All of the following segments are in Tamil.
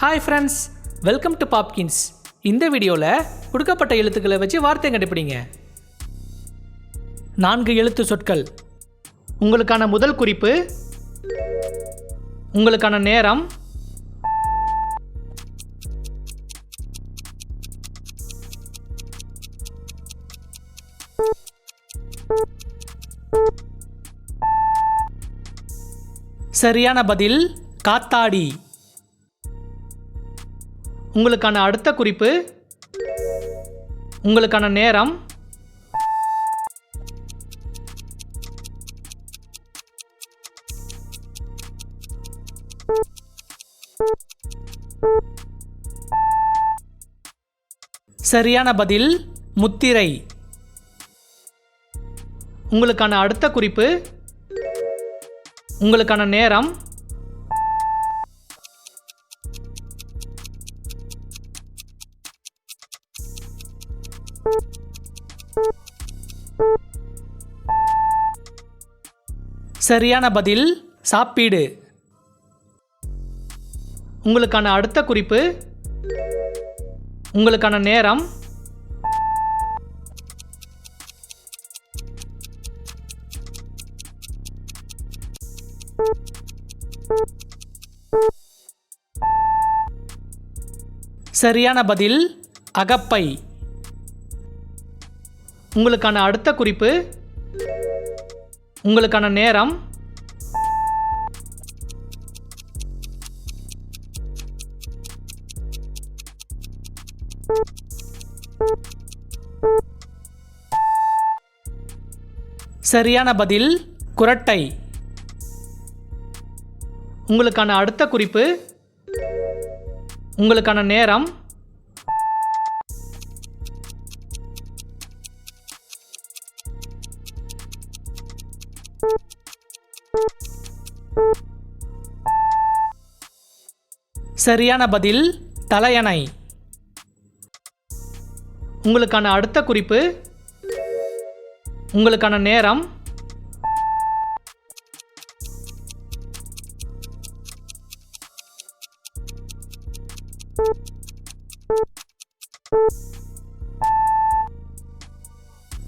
Hi friends welcome to Popkins இந்த வீடியோவில் கொடுக்கப்பட்ட எழுத்துக்களை வச்சு வார்த்தை கண்டுபிடிங்க. நான்கு எழுத்து சொற்கள். உங்களுக்கான முதல் குறிப்பு உங்களுக்கான நேரம் சரியான பதில் காத்தாடி. உங்களுக்கான அடுத்த குறிப்பு உங்களுக்கான நேரம் சரியான பதில் முத்திரை. உங்களுக்கான அடுத்த குறிப்பு உங்களுக்கான நேரம் சரியான பதில் சாப்பீடு. உங்களுக்கான அடுத்த குறிப்பு உங்களுக்கான நேரம். சரியான பதில் அகப்பை. உங்களுக்கான அடுத்த குறிப்பு உங்களுக்கான நேரம். சரியான பதில் குரட்டை. உங்களுக்கான அடுத்த குறிப்பு உங்களுக்கான நேரம். சரியான பதில் தலையணை. உங்களுக்கான அடுத்த குறிப்பு உங்களுக்கான நேரம்.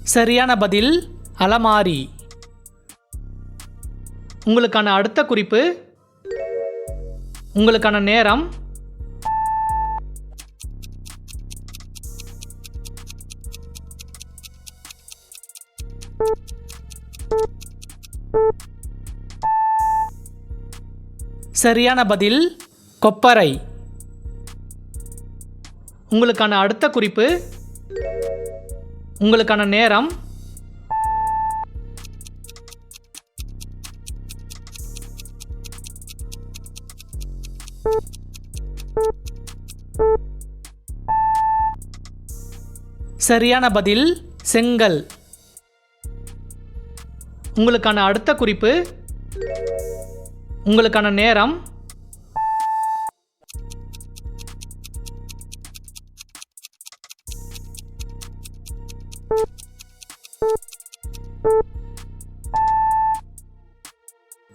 சரியான பதில் அலமாரி. உங்களுக்கான அடுத்த குறிப்பு உங்களுக்கான நேரம். சரியான பதில் கொப்பரை. உங்களுக்கான அடுத்த குறிப்பு உங்களுக்கான நேரம். சரியான பதில் செங்கல். உங்களுக்கான அடுத்த குறிப்பு உங்களுக்கான நேரம்.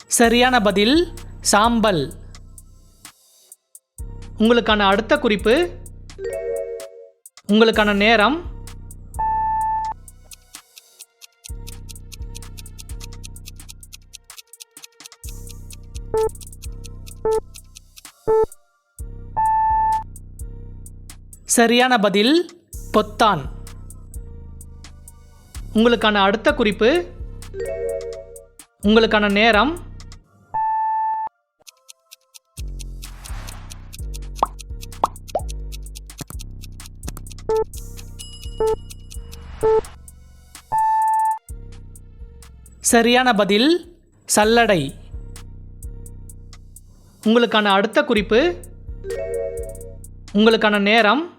சரியான பதில் சாம்பல். உங்களுக்கான அடுத்த குறிப்பு உங்களுக்கான நேரம். சரியான பதில் பொத்தான். உங்களுக்கான அடுத்த குறிப்பு உங்களுக்கான நேரம். சரியான பதில் சல்லடை. உங்களுக்கான அடுத்த குறிப்பு உங்களுக்கான நேரம்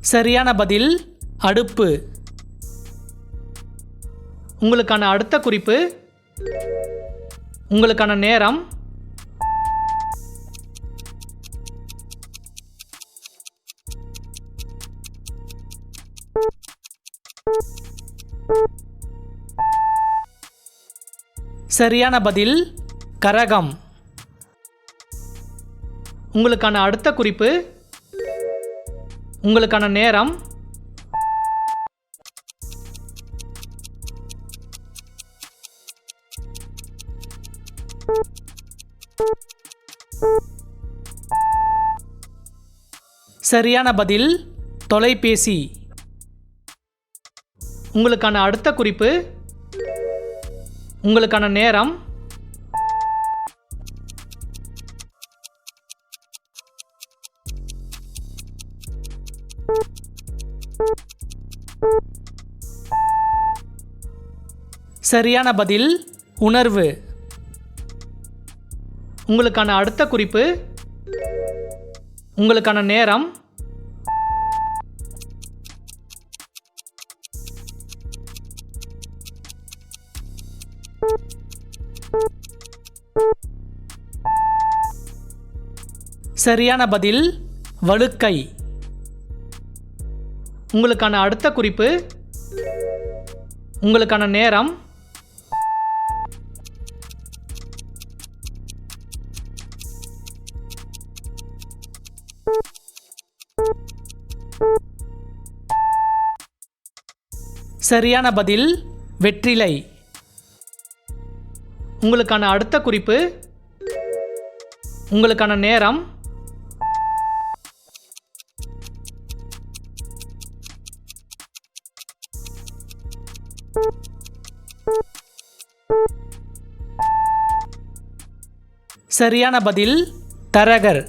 சரியான பதில் அடுப்பு. உங்களுக்கான அடுத்த குறிப்பு உங்களுக்கான நேரம் சரியான பதில் கரகம். உங்களுக்கான அடுத்த குறிப்பு உங்களுக்கான நேரம். சரியான பதில் தொலைபேசி. உங்களுக்கான அடுத்த குறிப்பு உங்களுக்கான நேரம் சரியான பதில் உணர்வு. உங்களுக்கான அடுத்த குறிப்பு உங்களுக்கான நேரம் சரியான பதில் வழுக்கை. உங்களுக்கான அடுத்த குறிப்பு உங்களுக்கான நேரம். சரியான பதில் வெற்றிலை. உங்களுக்கான அடுத்த குறிப்பு உங்களுக்கான நேரம். சரியான பதில் தரகர்.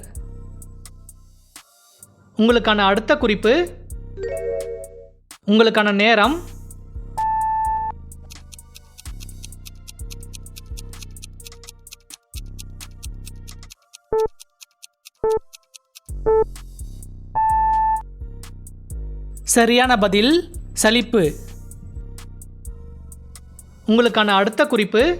உங்களுக்கான அடுத்த குறிப்பு உங்களுக்கான நேரம். சரியான பதில் சலிப்பு. உங்களுக்கான அடுத்த குறிப்பு